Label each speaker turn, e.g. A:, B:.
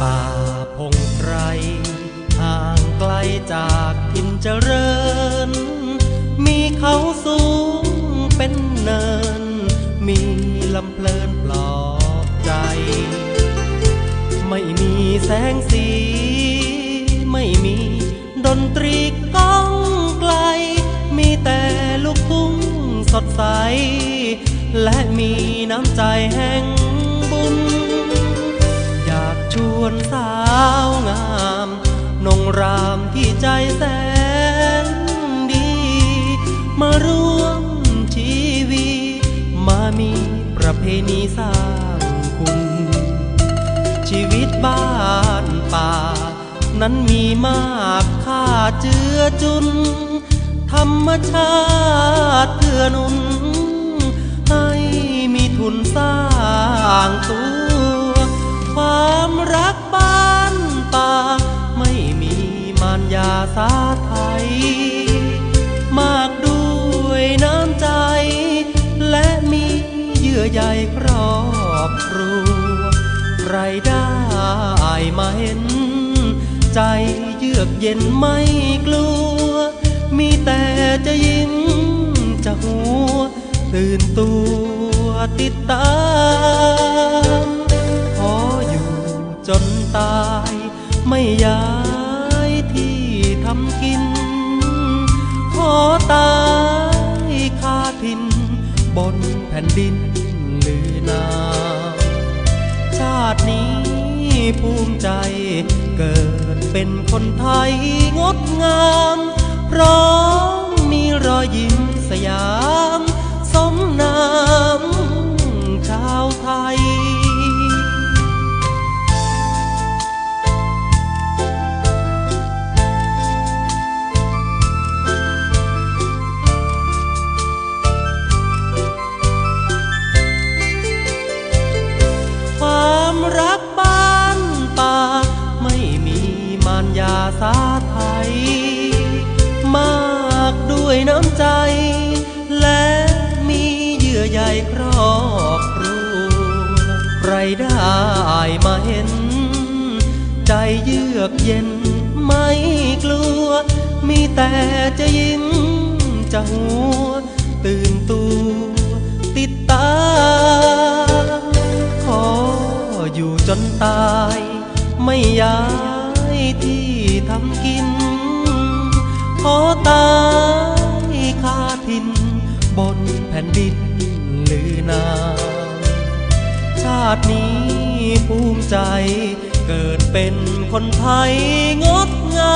A: ป่าพงไพรห่างไกลจากถิ่นเจริญ มีเขาสูงเป็นเนิน มีลำเพลินปลอบใจ ไม่มีแสงสี ไม่มีดนตรีก้องไกล มีแต่ลูกทุ่งสดใส และมีน้ำใจแห่ง วนสาวงามนงรามที่ใจแสนดี มาร่วมชีวีมามีประเพณีสร้างคุณ ชีวิตบ้านป่า นั้นมีมากค่าเจือจุน ธรรมชาติเพื่อนุน ใยครอบครัวใครได้มาเห็น ใจเยือกเย็นไม่กลัว มีแต่จะยิ้มจะหัว ตื่นตัวติดตามขออยู่จนตาย ไม่ย้ายที่ทำกิน ขอตายคาทินบนแผ่นดิน นาม ชาตินี้ภูมิใจเกิดเป็นคนไทยงดงามพร้อมมีรอยยิ้มสยาม สมนา ใยครอบครัวใครได้มาเห็น ใจเยือกเย็นไม่กลัว มีแต่จะยิ้มจะหัว ตื่นตัวติดตา ขออยู่จนตาย ไม่ย้ายที่ทำกิน ขอตายคาทิน บนแผ่นดินลือนาชาตินี้ภูมิใจเกิดเป็นคนไทยงดงาม